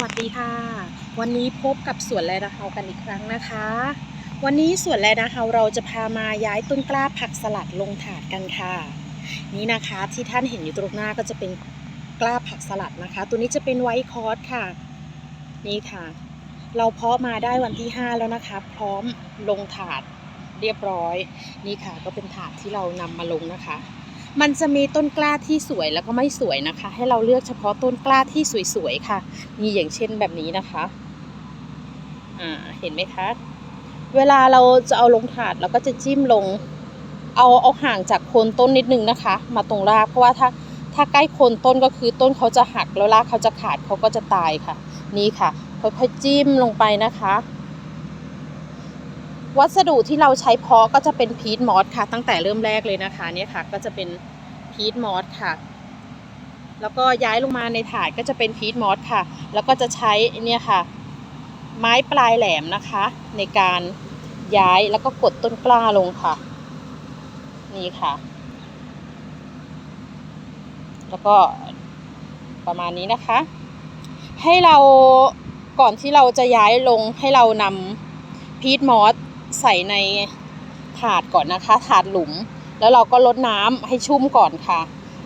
วัสดีค่ะ วันนี้พบกับสวนแลนาเฮากันอีกครั้งนะคะ วันนี้สวนแลนาเฮาเราจะพามาย้ายต้นกล้าผักสลัดลงถาดกันค่ะ นี่นะคะที่ท่านเห็นอยู่ตรงหน้าก็จะเป็นกล้าผักสลัดนะคะ ตัวนี้จะเป็นไวท์คอร์สค่ะ นี่ค่ะ เราเพาะมาได้วันที่ 5 แล้วนะคะ พร้อมลงถาดเรียบร้อย นี่ค่ะก็เป็นถาดที่เรานำมาลงนะคะ มันจะมีต้นกล้าที่สวยแล้วก็ไม่สวยนะคะ ให้เราเลือกเฉพาะต้นกล้าที่สวยๆค่ะ นี่อย่างเช่นแบบนี้นะคะอ่าเห็นไหมคะ เวลาเราจะเอาลงถาดเราก็จะจิ้มลง เอาเอาห่างจากโคนต้นนิดนึงนะคะ มาตรงรากเพราะว่าถ้าถ้าใกล้โคนต้นก็คือต้นเขาจะหักแล้วรากเขาจะขาดเขาก็จะตายค่ะ นี่ค่ะค่อยๆจิ้มลงไปนะคะ วัสดุที่เราใช้เพาะก็จะเป็นพีทมอสค่ะ ตั้งแต่เริ่มแรกเลยนะคะเนี่ยค่ะ ก็จะเป็นพีทมอสค่ะ แล้วก็ย้ายลงมาในถาดก็จะเป็นพีทมอสค่ะ แล้วก็จะใช้เนี่ยค่ะ ไม้ปลายแหลมนะคะ ในการย้ายแล้วก็กดต้นกล้าลงค่ะ นี่ค่ะ แล้วก็ประมาณนี้นะคะ ให้เราก่อนที่เราจะย้ายลงให้เรานำพีทมอส ใส่ในถาดก่อนนะคะ ถาดหลุม แล้วเราก็ลดน้ำให้ชุ่มก่อนค่ะ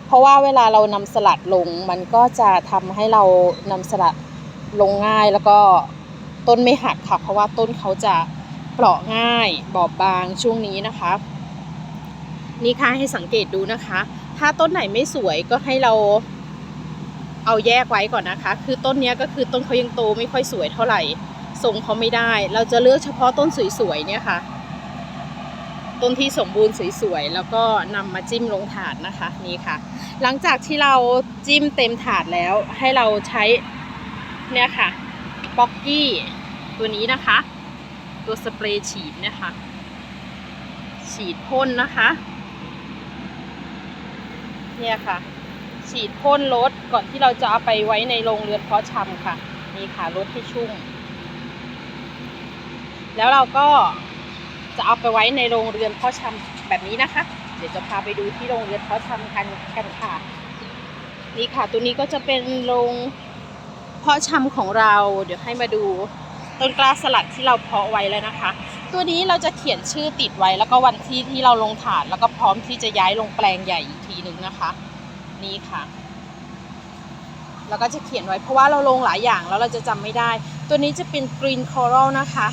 เพราะว่าเวลาเรานำสลัดลง มันก็จะทำให้เรานำสลัดลงง่ายแล้วก็ต้นไม่หักค่ะ เพราะว่าต้นเขาจะเปราะง่ายบอบบางช่วงนี้นะคะ นี่ค่ะให้สังเกตดูนะคะ ถ้าต้นไหนไม่สวยก็ให้เราเอาแยกไว้ก่อนนะคะ คือต้นนี้ก็คือต้นเขายังโตไม่ค่อยสวยเท่าไหร่ ทรงเขาไม่ได้ เราจะเลือกเฉพาะต้นสวยๆเนี่ยค่ะ ต้นที่สมบูรณ์สวยๆแล้วก็นำมาจิ้มลงถาดนะคะนี่ค่ะ หลังจากที่เราจิ้มเต็มถาดแล้วให้เราใช้เนี่ยค่ะป๊อกกี้ตัวนี้นะคะ ตัวสเปรย์ฉีดเนี่ยค่ะฉีดพ่นนะคะเนี่ยค่ะ ฉีดพ่นรถก่อนที่เราจะเอาไปไว้ในโรงเรือนเพาะชำค่ะนี่ค่ะรถให้ชุ่ม แล้วเราก็จะเอาไปไว้ในโรงเรือนเพาะชำแบบนี้นะคะ เดี๋ยวจะพาไปดูที่โรงเรือนเพาะชำกันกันค่ะ นี่ค่ะ ตัวนี้ก็จะเป็นโรงเพาะชำของเรา เดี๋ยวให้มาดูต้นกล้าสลัดที่เราเพาะไว้แล้วนะคะ ตัวนี้เราจะเขียนชื่อติดไว้แล้วก็วันที่ที่เราลงถาดแล้วก็พร้อมที่จะย้ายลงแปลงใหญ่อีกทีหนึ่งนะคะ นี่ค่ะแล้วก็จะเขียนไว้เพราะว่าเราลงหลายอย่างแล้วเราจะจำไม่ได้ ตัวนี้จะเป็น Green Coral นะคะ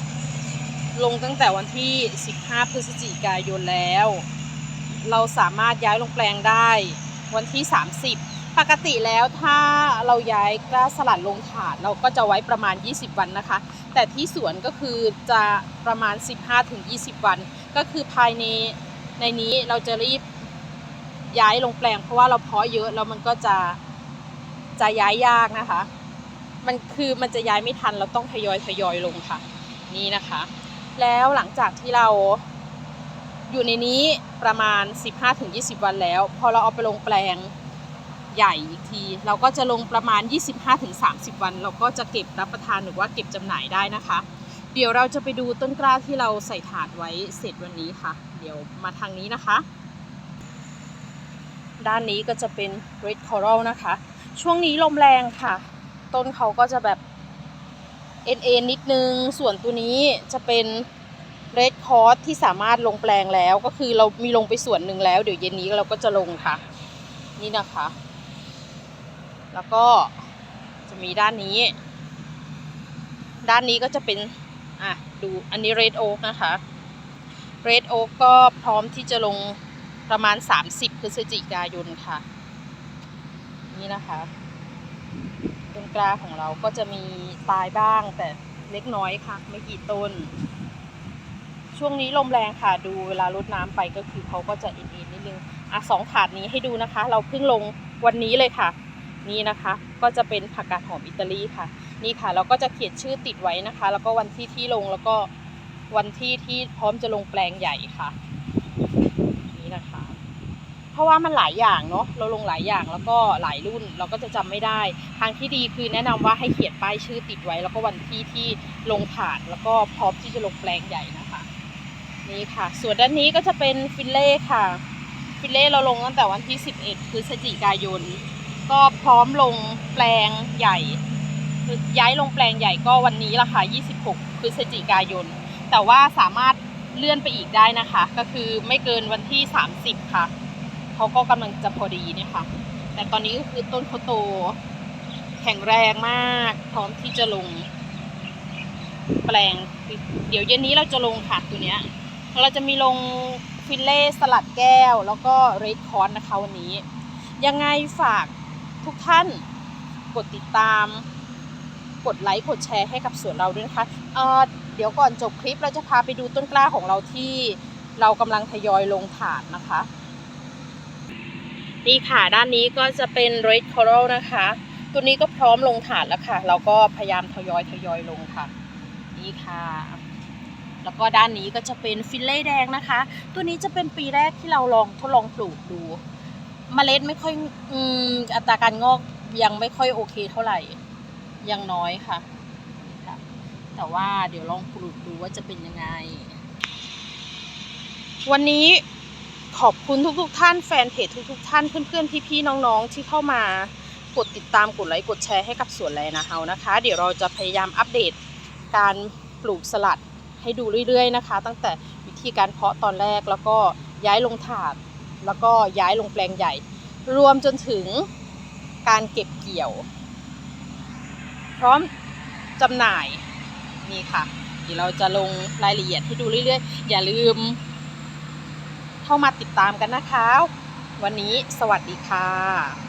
ลงตั้งแต่วันที่ 15 พฤศจิกายนแล้ว เราสามารถย้ายลงแปลงได้วันที่ 30 ปกติแล้วถ้าเราย้ายกล้าสลัดลงถาดเราก็จะไว้ประมาณ 20 วันนะคะ แต่ที่สวนก็คือจะประมาณ 15-20 วัน ก็คือภายในในนี้เราจะรีบย้ายลงแปลงเพราะว่าเราเพาะเยอะแล้วมันก็จะจะย้ายยากนะคะ มันคือมันจะย้ายไม่ทันเราต้องทยอยทยอยลงค่ะ นี่นะคะ แล้วหลังจากที่เราอยู่ในนี้ประมาณ 15-20 วันแล้ว พอเราเอาไปลงแปลงใหญ่อีกที เราก็จะลงประมาณ 25-30 วัน เราก็จะเก็บรับประทานหรือว่าเก็บจำหน่ายได้นะคะ เดี๋ยวเราจะไปดูต้นกล้าที่เราใส่ถาดไว้เสร็จวันนี้ค่ะ เดี๋ยวมาทางนี้นะคะ ด้านนี้ก็จะเป็น red coral นะคะ ช่วงนี้ลมแรงค่ะ ต้นเขาก็จะแบบ เอ็นเอ็นนิดนึง ส่วนตัวนี้จะเป็นเรดคอร์สที่สามารถลงแปลงแล้ว ก็คือเรามีลงไปส่วนหนึ่งแล้ว เดี๋ยวเย็นนี้เราก็จะลงค่ะ นี่นะคะ แล้วก็จะมีด้านนี้ ด้านนี้ก็จะเป็นอะดูอันนี้เรดโอ๊กนะคะเรดโอ๊กก็พร้อมที่จะลงประมาณ 30พฤศจิกายนค่ะ นี่นะคะ ต้นกล้าของเราก็จะมีตายบ้างแต่เล็กน้อยค่ะ ไม่กี่ต้น ช่วงนี้ลมแรงค่ะดูเวลารดน้ำไปก็คือเขาก็จะเอินๆนิดนึงอะสองถาดนี้ให้ดูนะคะ เราเพิ่งลงวันนี้เลยค่ะ นี่นะคะ ก็จะเป็นผักกาดหอมอิตาลีค่ะ นี่ค่ะ เราก็จะเขียนชื่อติดไว้นะคะ แล้วก็วันที่ที่ลงแล้วก็วันที่ที่พร้อมจะลงแปลงใหญ่ค่ะ เพราะว่ามันหลายอย่างเนาะเราลงหลายอย่างแล้วก็หลายรุ่นเราก็จะจำไม่ได้ ทางที่ดีคือแนะนำว่าให้เขียนป้ายชื่อติดไว้ แล้วก็วันที่ที่ลงถาดแล้วก็พร้อมที่จะลงแปลงใหญ่นะคะนี่ค่ะ ส่วนด้านนี้ก็จะเป็นฟิลเล่ค่ะ ฟิลเล่เราลงตั้งแต่วันที่ 11พฤศจิกายน ก็พร้อมลงแปลงใหญ่ ย้ายลงแปลงใหญ่ก็วันนี้ละค่ะ 26พฤศจิกายน แต่ว่าสามารถเลื่อนไปอีกได้นะคะ ก็คือไม่เกินวันที่ 30 ค่ะ เขาก็กำลังจะพอดีเนี่ยค่ะ แต่ตอนนี้ก็คือต้นเขาโต แข็งแรงมาก พร้อมที่จะลง แปลง เดี๋ยวเย็นนี้เราจะลงค่ะตัวเนี้ย เราจะมีลงฟิลเล่สลัดแก้ว แล้วก็เรดคอร์สนะคะวันนี้ ยังไงฝากทุกท่านกดติดตาม กดไลค์ กดแชร์ให้กับสวนเราด้วยนะคะเเดี๋ยวก่อนจบคลิปเราจะพาไปดูต้นกล้าของเราที่เรากำลังทยอยลงถาดนะคะ นี่ค่ะด้านนี้ก็จะเป็น red coral นะคะ ตัวนี้ก็พร้อมลงถาดแล้วค่ะ เราก็พยายามทยอยทยอยลงค่ะ นี่ค่ะ แล้วก็ด้านนี้ก็จะเป็นฟิลเล่แดงนะคะ ตัวนี้จะเป็นปีแรกที่เราลองทดลองปลูกดูเมล็ดไม่ค่อยอืมอัตราการงอกยังไม่ค่อยโอเคเท่าไหร่ ยังน้อยค่ะ แต่ว่าเดี๋ยวลองปลูกดูว่าจะเป็นยังไง วันนี้ ขอบคุณทุกๆทท่านแฟนเพจทุกๆท่านเพื่อนๆพี่ๆน้องๆ ที่เข้ามากดติดตามกดไลค์กดแชร์ให้กับสวนไรนะเฮานะคะ เดี๋ยวเราจะพยายามอัปเดตการปลูกสลัดให้ดูเรื่อยๆนะคะ ตั้งแต่วิธีการเพาะตอนแรกแล้วก็ย้ายลงถาด แล้วก็ย้ายลงแปลงใหญ่ รวมจนถึงการเก็บเกี่ยว พร้อมจำหน่ายนี่ค่ะ เดี๋ยวเราจะลงรายละเอียดให้ดูเรื่อยๆ อย่าลืม เข้ามาติดตามกันนะคะ วันนี้สวัสดีค่ะ